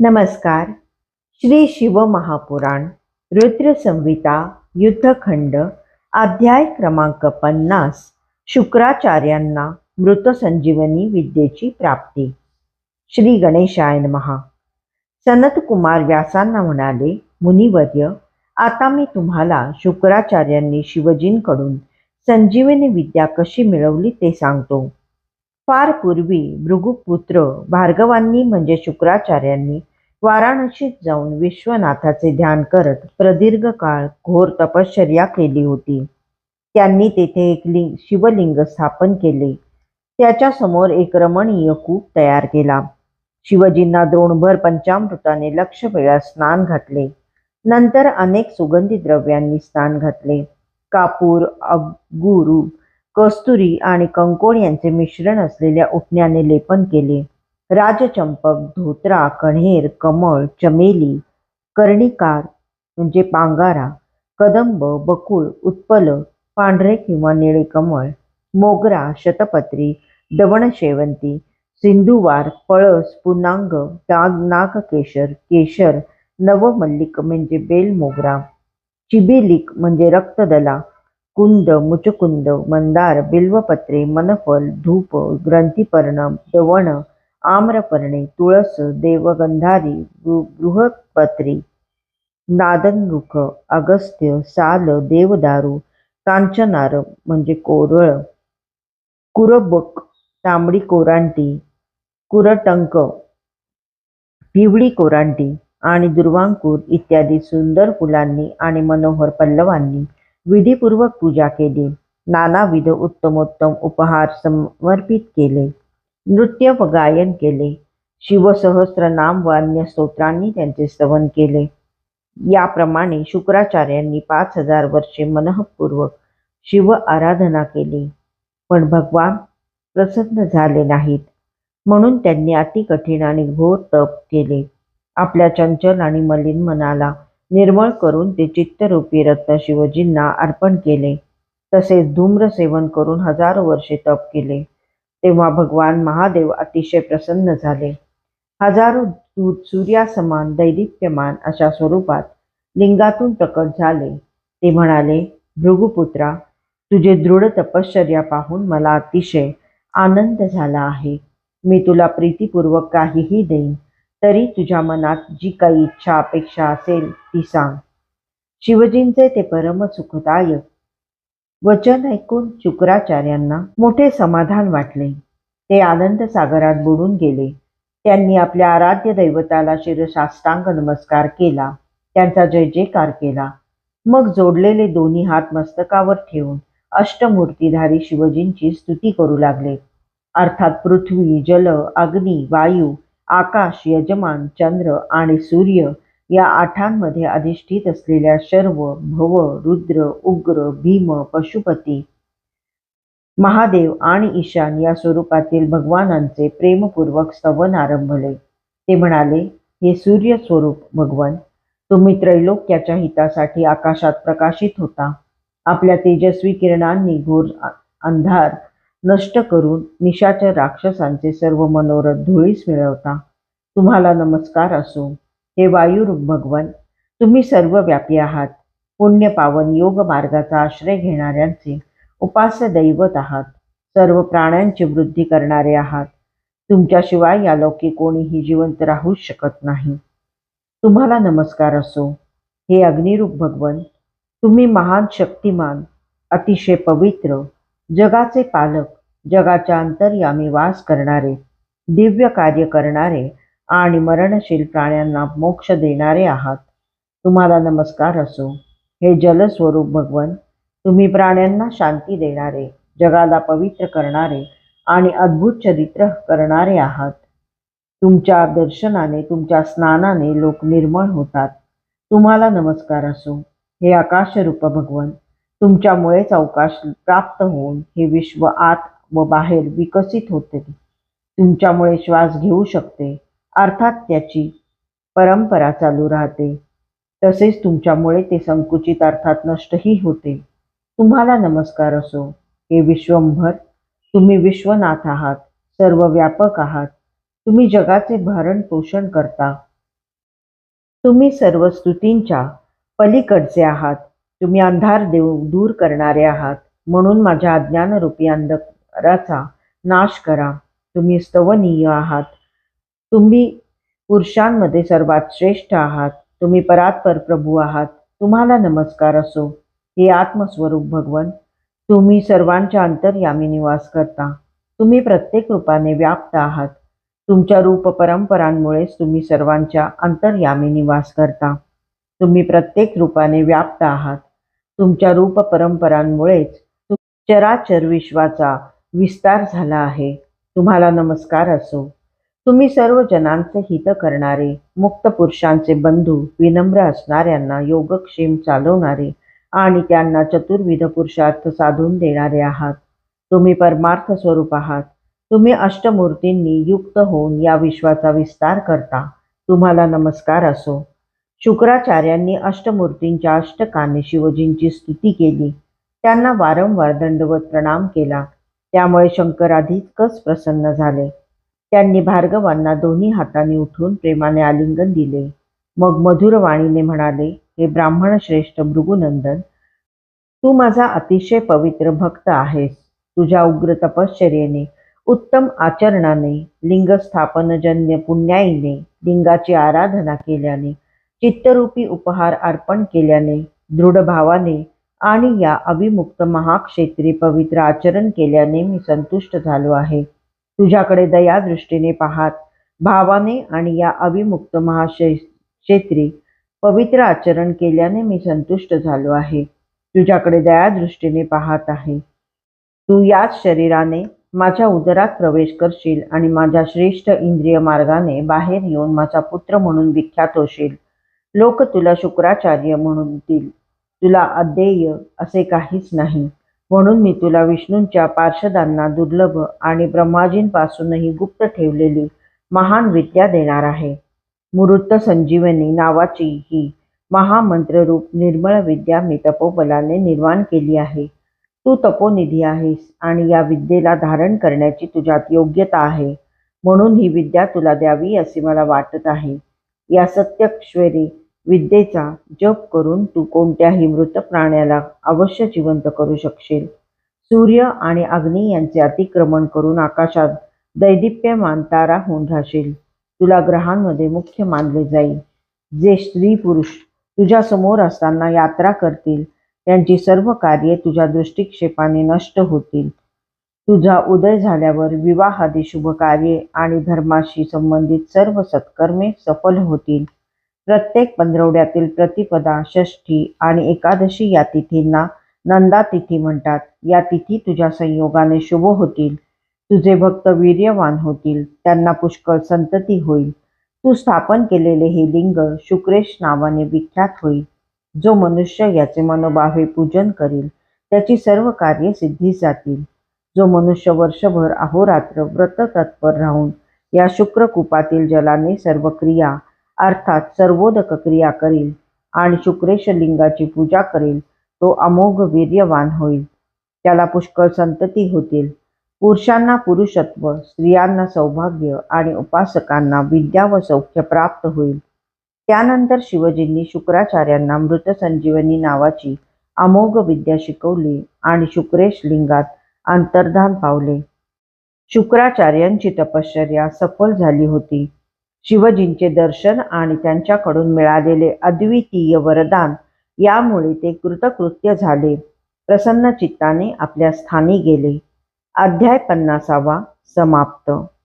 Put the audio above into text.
नमस्कार. श्री शिवमहापुराण रुद्रसंहिता युद्धखंड अध्याय क्रमांक पन्नास शुक्राचार्यांना मृतसंजीवनी विद्येची प्राप्ती. श्री गणेशायन महा सनतकुमार व्यासांना म्हणाले मुनिवर्य आता मी तुम्हाला शुक्राचार्यांनी शिवजींकडून संजीवनी विद्या कशी मिळवली ते सांगतो. फार पूर्वी भृगुपुत्र भार्गवांनी म्हणजे शुक्राचार्यांनी वाराणसीत जाऊन विश्वनाथाचे ध्यान करत प्रदीर्घ काळ घोर तपश्चर्या केली होती. त्यांनी तेथे एक लिंग शिवलिंग स्थापन केले. त्याच्यासमोर एक रमणीय कूप तयार केला. शिवजींना द्रोणभर पंचामृताने लक्ष वेळा स्नान घातले. नंतर अनेक सुगंधी द्रव्यांनी स्नान घातले. कापूर अगुरू कस्तुरी आणि कंकोण यांचे मिश्रण असलेल्या उठण्याने लेपन केले. राजचंपक धोत्रा कण्हेर कमळ चमेली कर्णिकार म्हणजे पांगारा कदंब बकुळ उत्पल पांढरे किंवा निळे कमळ मोगरा शतपत्री दवणशेवंती सिंधुवार पळस पुनांग नाग नागकेशर केशर नवमल्लिक म्हणजे बेल मोगरा चिबिलिक म्हणजे रक्तदला कुंद मुचकुंद मंदार बिल्वपत्रे मनफल धूप ग्रंथीपर्ण दवण आम्रपर्णे तुळस देवगंधारी बृ- बृहत्पत्री नादनरुख अगस्त्य साल देवदारू कांचनार म्हणजे कोरळ कुरबक तांबडी कोरांटी कुरटंक पिवळी कोरांटी आणि दुर्वांकूर इत्यादी सुंदर फुलांनी आणि मनोहर पल्लवांनी विधीपूर्वक पूजा केली. नानाविध उत्तमोत्तम उपहार समर्पित केले. नृत्य व गायन केले. शिवसहस्रनाम व अन्य स्तोत्रांनी त्यांचे स्तवन केले. याप्रमाणे शुक्राचार्यांनी पाच हजार वर्षे मनःपूर्वक शिव आराधना केली. पण भगवान प्रसन्न झाले नाहीत. म्हणून त्यांनी अतिकठीण आणि घोर तप केले. आपल्या चंचल आणि मलिन मनाला निर्मळ करून ते चित्तरूपी रत्न शिवजींना अर्पण केले. तसेच धूम्र सेवन करून हजारो वर्षे तप केले. तेव्हा भगवान महादेव अतिशय प्रसन्न झाले. हजारो दूत सूर्यासमान दैदिप्यमान अशा स्वरूपात लिंगातून प्रकट झाले. ते म्हणाले भृगुपुत्रा तुझे दृढ तपश्चर्या पाहून मला अतिशय आनंद झाला आहे. मी तुला प्रीतीपूर्वक काहीही देईन. तरी तुझ्या मनात जी काही इच्छा अपेक्षा असेल ती सांग. शिवजींचे ते परम सुखदायक. वचन ऐकून शुक्राचार्यांना मोठे समाधान वाटले. ते आनंद सागरात बुडून गेले. त्यांनी आपल्या आराध्य दैवताला शिरशास्त्रांग नमस्कार केला. त्यांचा जय जयकार केला. मग जोडलेले दोन्ही हात मस्तकावर ठेवून अष्टमूर्तीधारी शिवजींची स्तुती करू लागले. अर्थात पृथ्वी जल अग्नी वायू आकाश यजमान चंद्र आणि सूर्य या आठांमध्ये अधिष्ठित असलेल्या शर्व भव रुद्र उग्र भीम पशुपती महादेव आणि ईशान या स्वरूपातील भगवानांचे प्रेमपूर्वक स्तवन आरंभले. ते म्हणाले हे सूर्य स्वरूप भगवान तुम्ही त्रैलोक्याच्या हितासाठी आकाशात प्रकाशित होता. आपल्या तेजस्वी किरणांनी घोर अंधार नष्ट करून निशाचर राक्षसांचे सर्व मनोरथ धुळीस मिळवता. तुम्हाला नमस्कार असो. हे वायुरूप भगवन तुम्ही सर्व व्यापी आहात. पुण्य पावन योग मार्गाचा आश्रय घेणाऱ्यांचे उपास्य दैवत आहात. सर्व प्राण्यांची वृद्धी करणारे आहात. तुमच्याशिवाय या लोके कोणीही जिवंत राहूच शकत नाही. तुम्हाला नमस्कार असो. हे अग्निरूप भगवन तुम्ही महान शक्तिमान अतिशय पवित्र जगाचे पालक जगाच्या अंतर्यामी वास करणारे दिव्य कार्य करणारे आणि मरणशील प्राण्यांना मोक्ष देणारे आहात. तुम्हाला नमस्कार असो. हे जलस्वरूप भगवन तुम्ही प्राण्यांना शांती देणारे जगाला पवित्र करणारे आणि अद्भुत चरित्र करणारे आहात. तुमच्या दर्शनाने तुमच्या स्नानाने लोक निर्मळ होतात. तुम्हाला नमस्कार असो. हे आकाशरूप भगवन तुमच्यामुळेच अवकाश प्राप्त होऊन हे विश्व आत व बाहेर विकसित होते. तुमच्यामुळे श्वास घेऊ शकते अर्थात त्याची परंपरा चालू राहते. तसेच तुमच्यामुळे ते संकुचित अर्थात नष्टही होते. तुम्हाला नमस्कार असो. हे विश्वंभर तुम्ही विश्वनाथ आहात सर्व व्यापक आहात. तुम्ही जगाचे भरण पोषण करता. तुम्ही सर्व स्तुतींच्या पलीकडचे आहात. तुम्ही अंधार देऊ दूर करणारे आहात. म्हणून माझ्या अज्ञानरूपी अंधकाराचा नाश करा. तुम्ही स्तवनीय आहात. तुम्ही पुरुषांमध्ये सर्वात श्रेष्ठ आहात. तुम्ही परात्पर प्रभू आहात. तुम्हाला नमस्कार असो. हे आत्मस्वरूप भगवन तुम्ही सर्वांच्या अंतर्यामी निवास करता. तुम्ही प्रत्येक रूपाने व्याप्त आहात. तुमच्या रूप परंपरांमुळेच तुम्ही सर्वांच्या अंतर्यामी निवास करता. तुम्ही प्रत्येक रूपाने व्याप्त आहात. तुमच्या रूप परंपरांमुळेच चराचर विश्वाचा विस्तार झाला आहे. तुम्हाला नमस्कार असो. तुम्ही सर्व जनांचे हित करणारे मुक्त पुरुषांचे बंधू विनम्र असणाऱ्यांना योगक्षेम चालवणारे आणि त्यांना चतुर्विध पुरुषार्थ साधून देणारे आहात. तुम्ही परमार्थ स्वरूप आहात. तुम्ही अष्टमूर्तींनी युक्त होऊन या विश्वाचा विस्तार करता. तुम्हाला नमस्कार असो. शुक्राचार्यांनी अष्टमूर्तींच्या अष्टकाने शिवजींची स्तुती केली. त्यांना वारंवार दंडवत प्रणाम केला. त्यामुळे शंकर अधिकच प्रसन्न झाले? त्यांनी भार्गवांना दोन्ही हाताने उठून प्रेमाने आलिंगन दिले. मग मधुरवाणीने म्हणाले हे ब्राह्मण श्रेष्ठ भृगुनंदन तू माझा अतिशय पवित्र भक्त आहेस. तुझ्या उग्र तपश्चर्येने उत्तम आचरणाने लिंगस्थापनजन्य पुण्याईने लिंगाची आराधना केल्याने चित्तरूपी उपहार अर्पण केल्याने दृढ भावाने आणि या अविमुक्त महाक्षेत्री पवित्र आचरण केल्याने मी संतुष्ट झालो आहे. तुझ्याकडे दयादृष्टीने पाहात भावाने आणि या अविमुक्त महाक्षेत्री पवित्र आचरण केल्याने मी संतुष्ट झालो आहे. तुझ्याकडे दयादृष्टीने पाहत आहे. तू याच शरीराने माझ्या उदरात प्रवेश करशील आणि माझ्या श्रेष्ठ इंद्रिय मार्गाने बाहेर येऊन माझा पुत्र म्हणून विख्यात होशील. लोक तुला शुक्राचार्य म्हणतील तुला अध्येय असे काहीच नाही. म्हणून मी तुला विष्णूंच्या पार्षदांना दुर्लभ आणि ब्रह्माजींपासूनही गुप्त ठेवलेली महान विद्या देणार आहे. मृत संजीवनी नावाची ही महामंत्ररूप निर्मळ विद्या मी तपोबलाने निर्माण केली आहे. तू तपोनिधी आहेस आणि या विद्येला धारण करण्याची तुझ्यात योग्यता आहे. म्हणून ही विद्या तुला द्यावी असे मला वाटत आहे. या सत्यक्षेरी विद्येचा जप करून तू कोणत्याही मृत प्राण्याला अवश्य जिवंत करू शकशील. सूर्य आणि अग्नी यांचे अतिक्रमण करून आकाशात दैदिप्यमान तारा होऊन राहशील. तुला ग्रहांमध्ये मुख्य मानले जाईल. जे स्त्री पुरुष तुझ्या समोर असताना यात्रा करतील त्यांची सर्व कार्ये तुझ्या दृष्टिक्षेपाने नष्ट होतील. तुझा उदय झाल्यावर विवाहादी शुभ कार्ये आणि धर्माशी संबंधित सर्व सत्कर्मे सफल होतील. प्रत्येक पंधरवड्यातील प्रतिपदा षष्ठी आणि एकादशी या तिथींना नंदा तिथी म्हणतात. या तिथी तुझ्या संयोगाने शुभ होतील. तुझे भक्त वीर्यवान होतील. त्यांना पुष्कळ संतती होईल. तू स्थापन केलेले हे लिंग शुक्रेश नावाने विख्यात होईल. जो मनुष्य याचे मनोभावे पूजन करील त्याची सर्व कार्य सिद्धीस जातील. जो मनुष्य वर्षभर अहोरात्र व्रत तत्पर राहून या शुक्रकूपातील जलाने सर्व क्रिया अर्थात सर्वोदक क्रिया करील आणि शुक्रेश लिंगाची पूजा करेल तो अमोघ वीर्यवान होईल. त्याला पुष्कळ संतती होतील. पुरुषांना पुरुषत्व स्त्रियांना सौभाग्य आणि उपासकांना विद्या व सौख्य प्राप्त होईल. त्यानंतर शिवजींनी शुक्राचार्यांना मृत संजीवनी नावाची अमोघ विद्या शिकवली आणि शुक्रेश लिंगात अंतर्धान पावले. शुक्राचार्यांची तपश्चर्या सफल झाली होती. शिवजींचे दर्शन आणि त्यांच्याकडून मिळालेले अद्वितीय वरदान यामुळे ते कृतकृत्य झाले. प्रसन्न चित्ताने आपल्या स्थानी गेले. अध्याय पन्नासावा समाप्त.